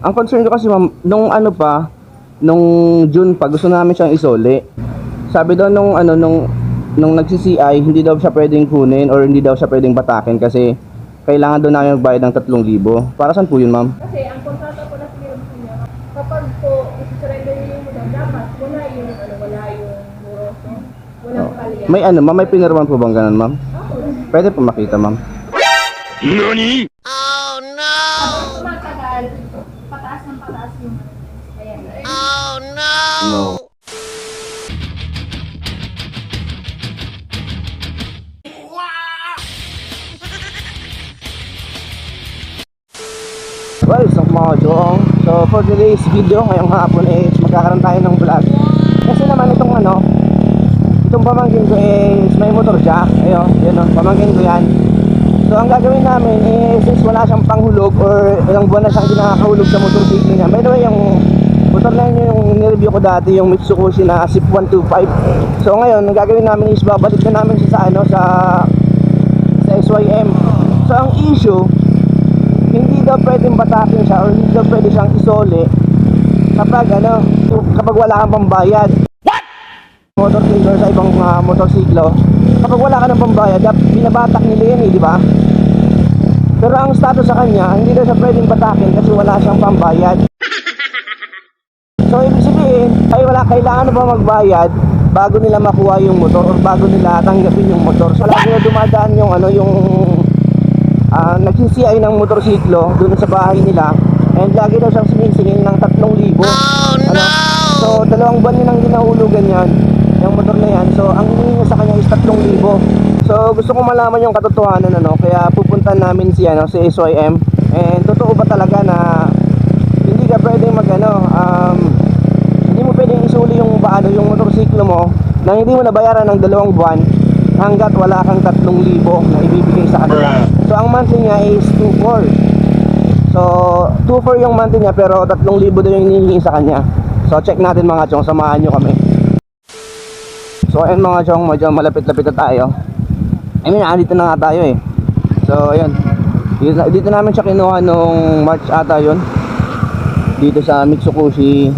Ang concern ko kasi ma'am, nung ano pa, nung June pa, gusto namin siyang isole. Sabi daw nung ano, nung, nung nagsi-CI, hindi daw siya pwedeng kunin or hindi daw siya pwedeng batakin kasi kailangan daw namin magbayad ng 3,000. Para saan po yun ma'am? Kasi ang kontrata po na sinirap niya, kapag po isi-surrender niyo yung motor, dapat wala yung, ano, wala yung moroso, walang Oh. palya. May ano, ma'am, may pinirman po bang ganun ma'am? Ako, Pwede po makita ma'am. habang tumatagal, pataas ng pataas yung Ayan. No. Well, so mga chong. So for today's video, ngayong hapon is magkakaroon tayo ng vlog. Kasi naman itong ano, itong pamangkin ko is may motor siya. Ayun, yun o, pamangkin ko yan. So ang gagawin namin is since wala siyang panghulog or ilang buwan na siyang hindi nakakahulog sa motorcycle niya. By the way, yung motor na yun yung nireview ko dati, yung Mitsubishi na SIP 125. So ngayon, ang gagawin namin is babalik na namin siya sa ano, sa sa SYM. So ang issue, hindi daw pwedeng batakin siya or hindi daw pwede siyang isole kapag ano, kapag wala kang pambayad. Motorcycle sa ibang uh, motorsiklo. Kapag wala ka ng pambayad, binabatak nila yan eh, di ba? Pero ang status sa kanya, hindi daw siya pwedeng batakin kasi wala siyang pambayad. So ibig sabihin, ay wala kailangan na ba magbayad bago nila makuha yung motor or bago nila tanggapin yung motor. So lagi na dumadaan yung ano yung ah nagsisiyay ng motorsiklo doon sa bahay nila and lagi daw siyang sinisingil ng 3,000. Oh, no! So dalawang buwan nilang ginahulugan yan yung motor na yan. So ang hinihingi sa kanya is 3,000. So gusto ko malaman yung katotohanan ano kaya pupunta namin si ano si SYM and totoo ba talaga na hindi ka pwedeng mag ano, um, isuli yung motorsiklo mo na hindi mo nabayaran ng dalawang buwan hanggat wala kang 3,000 na ibibigay sa kanila. So ang monthly niya is 2,400. So 2,400 yung monthly niya pero 3,000 daw yung hinihingi sa kanya. So check natin mga chong, samahan nyo kami. So ayun mga chong, medyo malapit-lapit na tayo. I mean, andito na nga tayo eh. So ayun. Dito, dito namin siya kinuha nung March ata yun dito sa Mitsubishi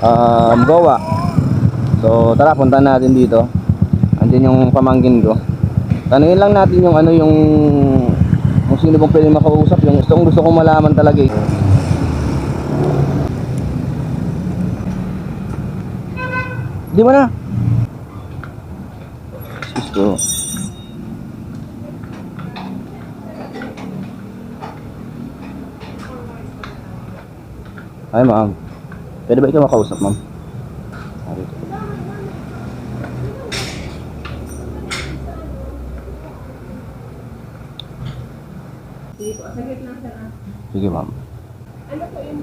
um, Goa. So tara punta natin dito. Andyan yung pamangkin ko. Tanungin lang natin yung ano yung kung sino bang pwede makausap yung gusto gusto kong malaman talaga eh. Di mo na. Gusto. Ay ma'am. Pwede ba ikaw makausap ma'am? Sige ma'am. Ano po yun?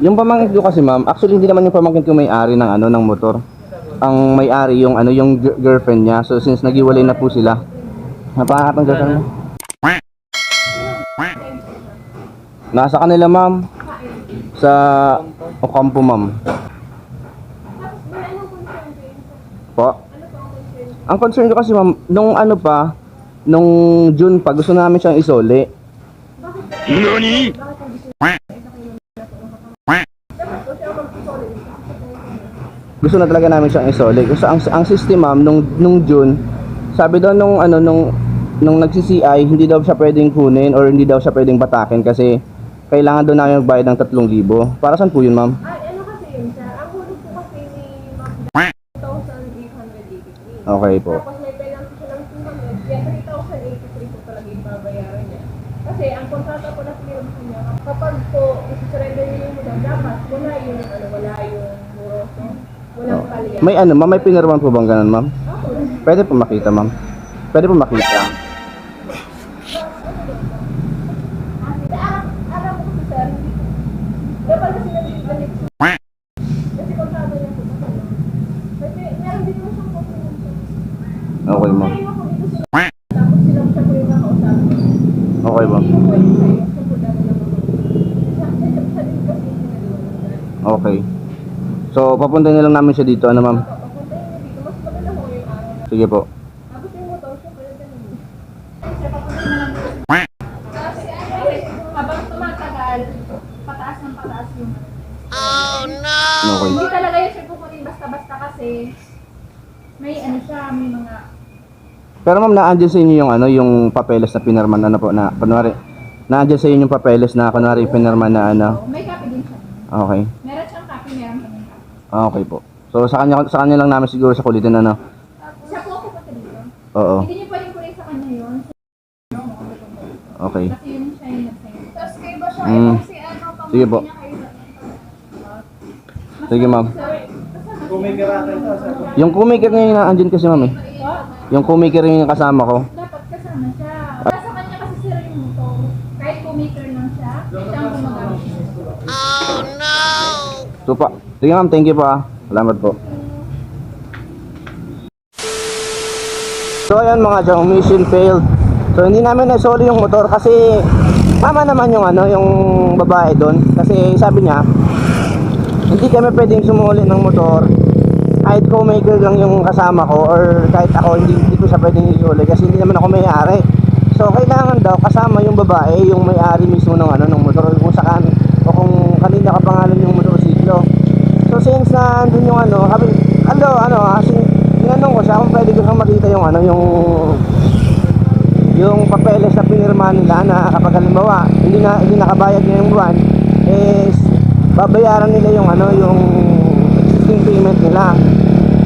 Yung pamangkin ko kasi ma'am, actually hindi naman yung pamangkin ko may-ari ng ano ng motor. Ang may-ari yung ano yung gi- girlfriend niya. So since naghiwalay na po sila. Napakatang girlfriend mo. Nasa kanila ma'am. Sa Ma'am. Wala nang concern po. Ano ang concern? Ang concern ko kasi ma'am, nung ano pa, nung June pa, gusto namin siyang isole. Mag-solid. gusto na talaga namin siyang isole. Kasi ang, ang system ma'am, nung, nung June, sabi daw nung ano, nung, nung nagsi-CI, hindi daw siya pwedeng kunin or hindi daw siya pwedeng batakin kasi kailangan daw namin magbayad ng 3,000. Para saan po yun ma'am? Ay, ano kasi yun siya? Ang hulog po kasi ni Ma'am 2,883. Okay po. Tapos may penalty siya ng 200, kaya 3,083 po talaga yung babayaran niya. Kasi ang kontrata po na sinirap niya, kapag po isi-surrender niyo yung motor, dapat wala yung, ano, wala yung moroso, walang palya. May ano ma'am, may pinirman po bang ganun ma'am? Ako, Pwede po makita ma'am. Pwede po makita. Alam, alam ko si sir, hindi ko. Dapat kasi nag-balik Kasi kontrata niya po sa kanya. Kasi meron din mo siyang kontrata niya. Okay ma'am. Kaya po dito sila. Tapos sila siya po yung nakausap. Okay ma'am. Hindi po yung sa'yo. Siya po dami na po. Siya, siya, siya din kasi yung ginagawa ng dad. Okay. So, papunta na lang namin siya dito, ano ma'am? Papunta niyo dito, mas maganda po yung araw na. Sige po. Tapos yung motor, siya pala ganun. Siya papunta na lang po. Kasi habang tumatagal, dahil pataas ng pataas yung Okay. Hindi talaga yun siya kukunin basta-basta kasi may ano siya, may mga Pero ma'am, naandyan sa inyo yung ano, yung papeles na pinirman ano po na kunwari naandyan sa inyo yung papeles na kunwari pinirman na ano. May copy din siya. Okay. Meron siyang copy, meron kami copy. Okay po. So sa kanya sa kanya lang namin siguro sa kulitin ano. Siya po ako pati dito. Oo. Hindi niyo pwedeng kunin sa kanya yun. Okay. Kasi yun siya yung nag-sign. Tapos kayo ba siya? Mm. si ano, Sige po. niya kayo Sige ma'am. Yung co-maker niya yung naandyan kasi ma'am eh. Yung co-maker yung kasama ko. Dapat kasama siya. Nasa kanya kasi sir yung motor. Kahit pumaker lang siya, siya ang gumagamit. So pa. Sige ma'am, thank you po ah. Salamat po. So ayan mga chong, mission failed. So hindi namin nasoli yung motor kasi tama naman yung ano, yung babae doon. Kasi sabi niya, hindi kami pwedeng sumuli ng motor kahit co-maker lang yung kasama ko or kahit ako hindi, hindi ko siya pwedeng iuli kasi hindi naman ako may-ari. So kailangan daw kasama yung babae, yung may-ari mismo ng ano ng motor kung saan o kung kanina kapangalan yung motorsiklo. So since na andun yung ano, sabi, ano, ano, kasi tinanong ko siya kung pwede ko siyang makita yung ano, yung yung papeles na pinirma nila na kapag halimbawa hindi na hindi nakabayad ngayong buwan is babayaran nila yung ano yung existing payment nila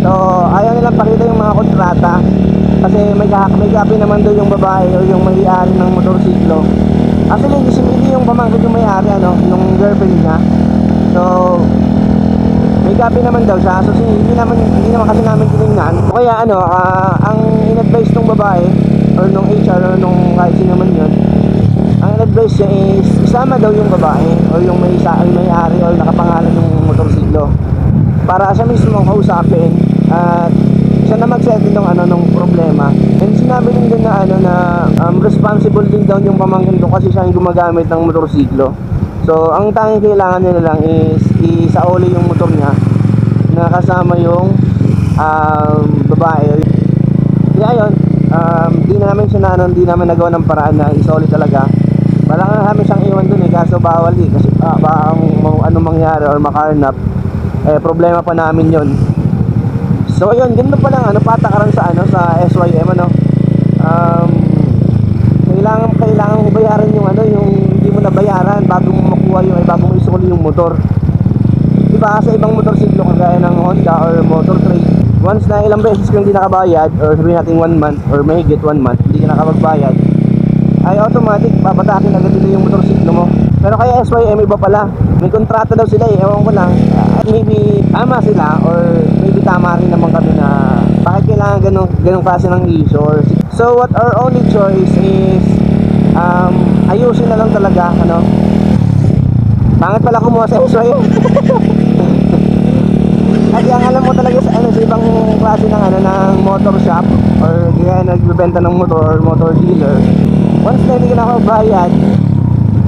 so ayaw nilang pakita yung mga kontrata kasi may, may copy naman doon yung babae o yung may-ari ng motorsiklo actually hindi, hindi yung pamangkin yung may-ari ano yung girlfriend niya so may copy naman daw siya. So hindi naman hindi naman kasi namin tiningnan. O kaya ano, ah, ang in-advise ng babae or nung HR or nung kahit sino man yun, in-advise niya is isama daw yung babae or yung may isa may ari or nakapangalan ng motorsiklo para siya mismo kausapin at siya na mag-settle ng ano ng problema. And sinabi din din na ano na um, responsible din daw yung pamangkin ko kasi siya yung gumagamit ng motorsiklo. So, ang tanging kailangan nila lang is isauli yung motor niya na kasama yung um, babae. Kaya yun, um, di namin siya na, ano, di namin nagawa ng paraan na isauli talaga. Wala nga namin siyang iwan dun eh, kaso bawal eh. Kasi ah, baka ang mga- ano mangyari or makarnap, eh problema pa namin yon So ayun, ganun pa lang ano, patakaran sa ano sa SYM ano. Um, kailangan kailangan mo bayaran yung ano, yung hindi mo nabayaran bago mo makuha yung ay bago mo isuli yung motor. Diba sa ibang motorsiklo kagaya ng Honda or Motor Trade, once na ilang beses kang hindi nakabayad or sabihin natin one month or mahigit one month, hindi ka nakapagbayad, ay automatic papatakin agad nila yung motorsiklo mo. Pero kaya SYM iba pala. May kontrata daw sila eh. Ewan ko lang. Ah, maybe tama sila or maybe tama rin naman kami na bakit kailangan ganun, ganun klase ng. Or, so what our only choice is um, ayusin na lang talaga. Ano? Pangit pala kumuha sa SYM. Kasi ang alam mo talaga sa ano sa ibang klase ng ano ng motor shop or kaya nagbebenta ng motor or motor dealer. Once na hindi ka nakabayad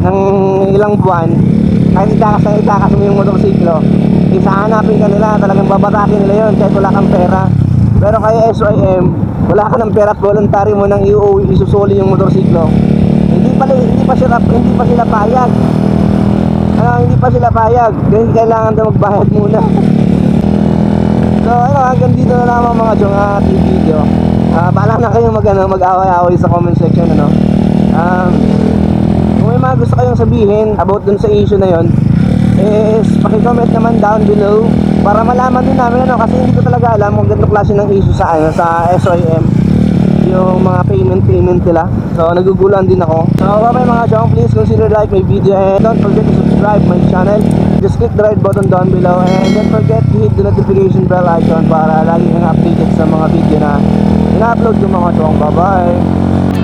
ng ilang buwan, kahit itakas na itakas mo yung motorsiklo, isahanapin ka nila, talagang babatakin nila yon kahit wala kang pera. Pero kaya SYM, wala ka ng pera at voluntary mo nang iuwi, isusuli yung motorsiklo. Hindi pa hindi pa sila hindi pa sila payag. Ano, hindi pa sila payag. Kasi kailangan daw magbayad muna. So ano, hanggang dito na lamang mga chong ating video. Ah, bahala na kayo mag, ano, mag-away-away sa comment section ano. Um, kung may mga gusto kayong sabihin about dun sa issue na yon is paki-comment naman down below para malaman din namin ano kasi hindi ko talaga alam kung ganito klase ng issue sa ano sa SOM yung mga payment payment nila. So nagugulan din ako. So bye mga chong. Please consider like my video and don't forget to subscribe my channel. Just click the right button down below and don't forget to hit the notification bell icon para lagi kang updated sa mga video na ina-upload ko mga chong. Bye bye